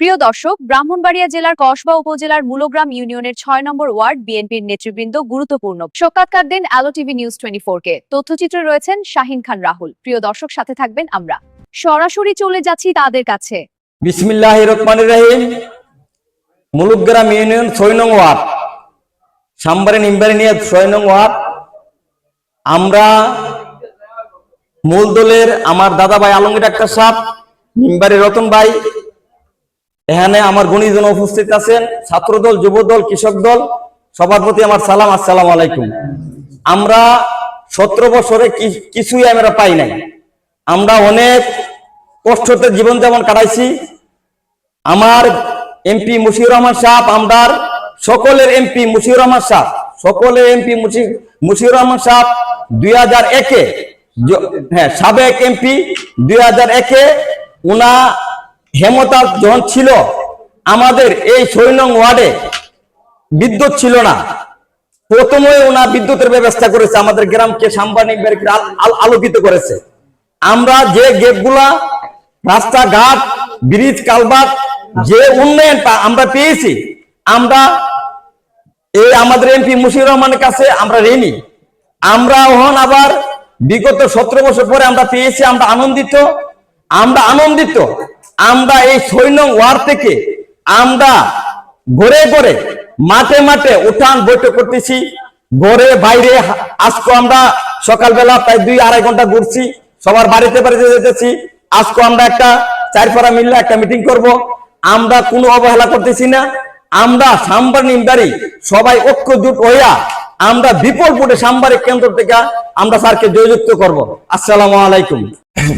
প্রিয় দর্শক, ব্রাহ্মণবাড়িয়া জেলার কসবা উপজেলার মূলগ্রাম ইউনিয়নের ছয় নম্বর ওয়ার্ড বিএনপির নেতৃবৃন্দ গুরুত্বপূর্ণ। সাক্ষাৎকার দেন আলো টিভি নিউজ টোয়েন্টি কে। তথ্যচিত্রে রয়েছেন শাহিন খান রাহুল। প্রিয় দর্শক, সাথে থাকবেন আমরা। সরাসরি চলে যাচ্ছি তাদের কাছে। মুলুকগ্রাম ইউনিয়ন ছয় নং ওয়ার্ড। সাম্বারে নিম্বারে নিয়ে ছয় নং ওয়ার্ড। আমরা মূল দলের আমার দাদা ভাই আলমগীর ডাক্তার সাহেব, নিম্বারে রতন ভাই এখানে আমার গুণীজন উপস্থিত আছেন, ছাত্রদল, যুবদল, কৃষক দল, সবার প্রতি আমার সালাম, আসসালাম আলাইকুম। আমরা সতেরো বছরে কিছুই আমরা পাই নাই। আমরা অনেক কষ্টতে জীবন যেমন কাটাইছি। আমার এমপি মুশিউর রহমান সাহেব আমরার সকলের এমপি মুশিউর রহমান সাহেব, সকলের এমপি মুশিউর রহমান সাহেব দুই হাজার একে হ্যাঁ সাবেক এমপি দুই হাজার একে, উনা হেমতা যখন ছিল, আমাদের এই ছয় নং ওয়ার্ডে বিদ্যুৎ ছিল না। প্রথমে ওনা বিদ্যুতের ব্যবস্থা করেছে, আমাদের গ্রামকে সাম্বানিক আলোকিত করেছে। আমরা যে গেটগুলা, রাস্তাঘাট, ব্রিজ, কালভার্ট, যে উন্নয়নটা আমরা পেয়েছি, আমরা এই আমাদের এমপি মুশির রহমানের কাছে আমরা ঋণী। আমরা ওহন আবার বিগত সতেরো বছর পরে আমরা পেয়েছি, আমরা আনন্দিত আমরা আনন্দিত। আমরা এই সৈন্য ওয়ার থেকে আমরা ঘরে ঘরে, মাঠে মাঠে উঠান বৈঠক করতেছি। ঘরে বাইরে আজকে আমরা সকালবেলা প্রায় দুই আড়াই ঘণ্টা ঘুরছি, সবার বাড়িতে বাড়িতে যেতেছি। আজকে আমরা একটা চারপাড়া মিললে একটা মিটিং করব। আমরা কোনো অবহেলা করতেছি না। আমরা সাম্বার নিমদারি সবাই ঐক্যজুট হইয়া আমরা বিপুল ভোটে সাম্বারিক কেন্দ্র থেকে আমরা স্যারকে জয়যুক্ত করব। আসসালামু আলাইকুম।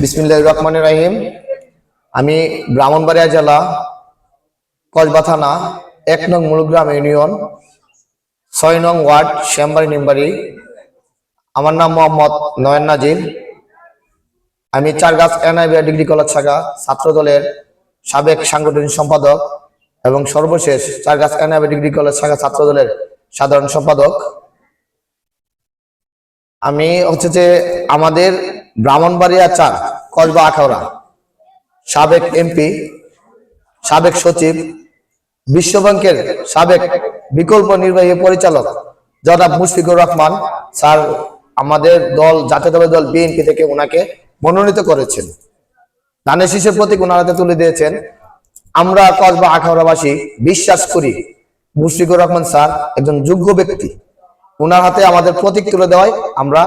বিসমিল্লাহ রহমান রাহিম। আমি ব্রাহ্মণবাড়িয়া জেলা, কসবা থানা, এক নং মুলগ্রাম ইউনিয়ন, ছয় নং ওয়ার্ড, শ্যামবাড়ি, নিমবাড়ি। আমার নাম মোহাম্মদ নয়ন নাজির। আমি চারগাছ এনআইবিআর ডিগ্রি কলেজ শাখা, ছাত্র দলের সাবেক সাংগঠনিক সম্পাদক এবং সর্বশেষ চারগাছ এনআইবিআর ডিগ্রি কলেজ শাখা ছাত্র দলের সাধারণ সম্পাদক। আমি হচ্ছে যে আমাদের ব্রাহ্মণবাড়িয়া চার, কসবা আখাউড়া। সাবেক এমপি, সাবেক সচিব, বিশ্বব্যাংকের সাবেক বিকল্প নির্বাহী পরিচালক জনাব মুশফিকুর রহমান স্যার আমাদের দল জাতীয়তাবাদী দল বিএনপি থেকে ওনাকে মনোনীত করেছেন। ধানের শীষের প্রতীক ওনার হাতে তুলে দিয়েছেন। আমরা কসবা আখাউড়াবাসী বিশ্বাস করি মুশফিকুর রহমান স্যার একজন যোগ্য ব্যক্তি। ওনার হাতে আমাদের প্রতীক তুলে দেওয়ায় আমরা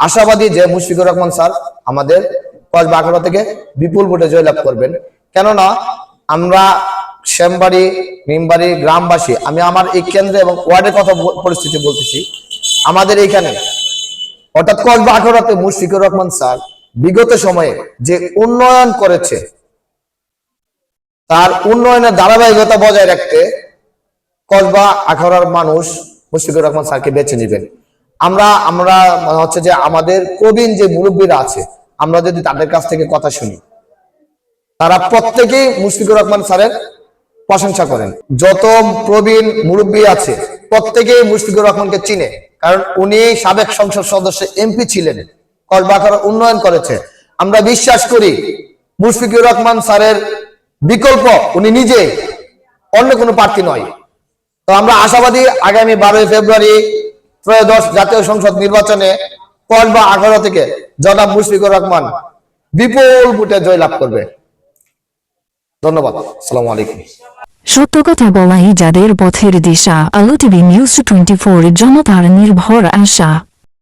আশাবাদী যে মুশফিকুর রহমান স্যার আমাদের কসবা আখাউড়া থেকে বিপুল ভোটে জয়লাভ করবেন। কেননা আমরা শ্যামবাড়ি, নিমবাড়ি গ্রামবাসী, আমি আমার এই কেন্দ্রে এবং ওয়ার্ডের কথা পরিস্থিতি বলতেছি। আমাদের এইখানে অর্থাৎ কসবা আখাউড়াতে মুশফিকুর রহমান স্যার বিগত সময়ে যে উন্নয়ন করেছে, তার উন্নয়নের ধারাবাহিকতা বজায় রাখতে কসবা আখাউড়ার মানুষ মুশফিকুর রহমান স্যারকে বেছে নেবেন। আমরা আমরা হচ্ছে যে আমাদের প্রবীণ যে মুরব্বীরা আছে আমরা যদি তাদের কাছ থেকে কথা শুনি, তারা প্রত্যেকেই মুশফিকুর রহমান স্যারের প্রশংসা করেন। যত প্রবীণ মুরব্বী আছে, প্রত্যেকেই মুশফিকুর রহমানকে চিনে, কারণ উনি সাবেক সংসদ সদস্য, এমপি ছিলেন আখাউড়া উন্নয়ন করেছে। আমরা বিশ্বাস করি, মুশফিকুর রহমান স্যারের বিকল্প উনি নিজে, অন্য কোনো প্রার্থী নয়। তো আমরা আশাবাদী আগামী বারোই ফেব্রুয়ারি ত্রয়োদশ জাতীয় সংসদ নির্বাচনে কসবা আঠারো থেকে জনাব মুশফিকুর রহমান বিপুল ভোটে জয়লাভ করবে। ধন্যবাদ। আসসালামু আলাইকুম। সত্য কথা বলাই যাদের পথের দিশা, আলো টিভি নিউজ টোয়েন্টি ফোর জনতার নির্ভর আশা।